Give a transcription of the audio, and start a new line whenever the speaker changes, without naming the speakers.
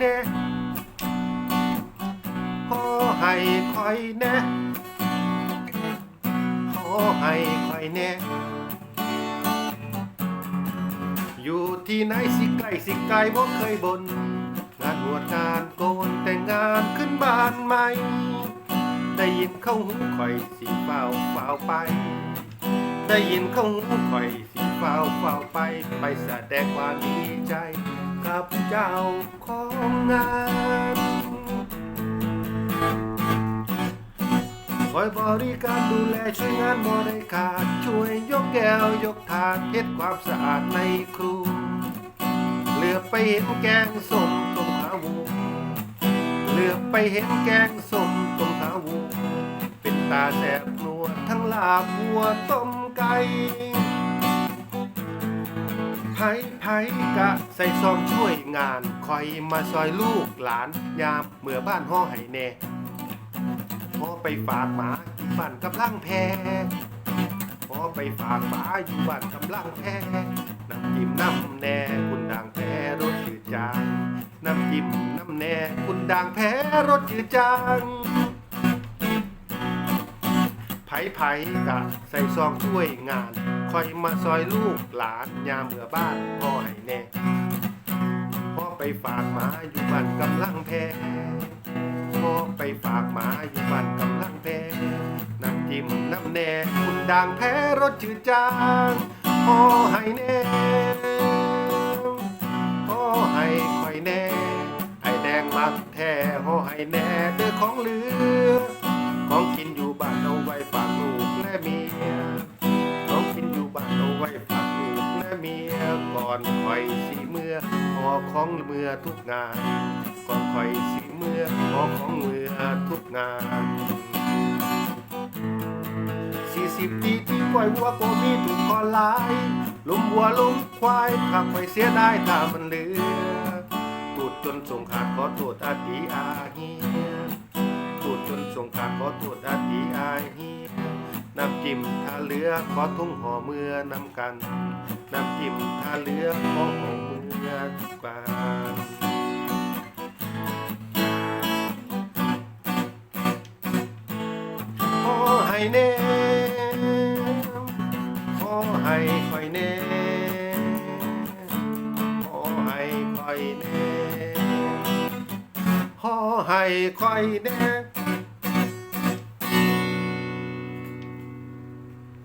แน่ขอให้คอยแน่ขอให้คอยแน่ อยู่ที่ไหนสิไกลสิไกลบ่เคยบน งานบวชงานโกนแต่งงานขึ้นบ้านใหม่ ได้ยินเข้าหูข่อยสิเฝ้าเฝ้าไป ได้ยินเข้าหูข่อยสิเฝ้าเฝ้าไป ไปแสดงความดีใจ กับเจ้าของงานคอยบริการดูแลช่วยงานบริการช่วยยกแก้วยกถาดเฮ็ดความสะอาดในครัวเหลือไปเห็นแกงส้มต้มขาวัวเหลือไปเห็นแกงส้มต้มขาวัวเป็นตาแสบนัวทั้งลาบวัวต้มไก่ ไผไผกะใส่ซองช่วยงาน คอยมาซอยลูกหลานยามเมื่อบ้านห่อให้แน่พอไปฝากหมาอยู่บ้านกำลังแพพอไปฝากหมาอยู่บ้านกำลังแพน้ำจิ้มน้ำแน่คุณด่างแพ้รสจืดจางน้ำจิ้มน้ำแน่คุณด่างแพ้รสจืดจางไผไผกะใส่ซองช่วยงาน คอยมาซอยลูกหลานยามเมื่อบ้านพ่อให้แน่พ่อไปฝากหมาอยู่บ้านกำลังแพ้พ่อไปฝากหมาอยู่บ้านกำลังแพ้น้ำจิ้มน้ำแน่คุณด่างแพ้รสจืดจางพ่อให้แน่พ่อให้คอยแน่ไอแดงมักแท้พ่อให้แน่เด้อของเหลือของกินอยู่บ้านเอาไว้ฝาก สีเมื่อพอของเมื่อทุกงานก่อนคอยสีเมื่อพอของเมื่อทุกงานสี่สิบปีที่ปล่อยวัวก็มีถูกคอลายลุมวัวลุมควายขับไปเสียได้ถ้ามันเหลือตูดจนส่งขาดขอโทษอาตีอาเฮียตูดจนส่งขาดขอตรวจอาทีอาเฮียน้ำจิ้มทาเหลือขอทุ่งห่อเมื่อนำกันน้ำ จิ้มทาเลือขอห่อเมือทุกการขอให้แน่ขอให้คอยแน่ขอให้คอยแน่ขอให้คอยแน่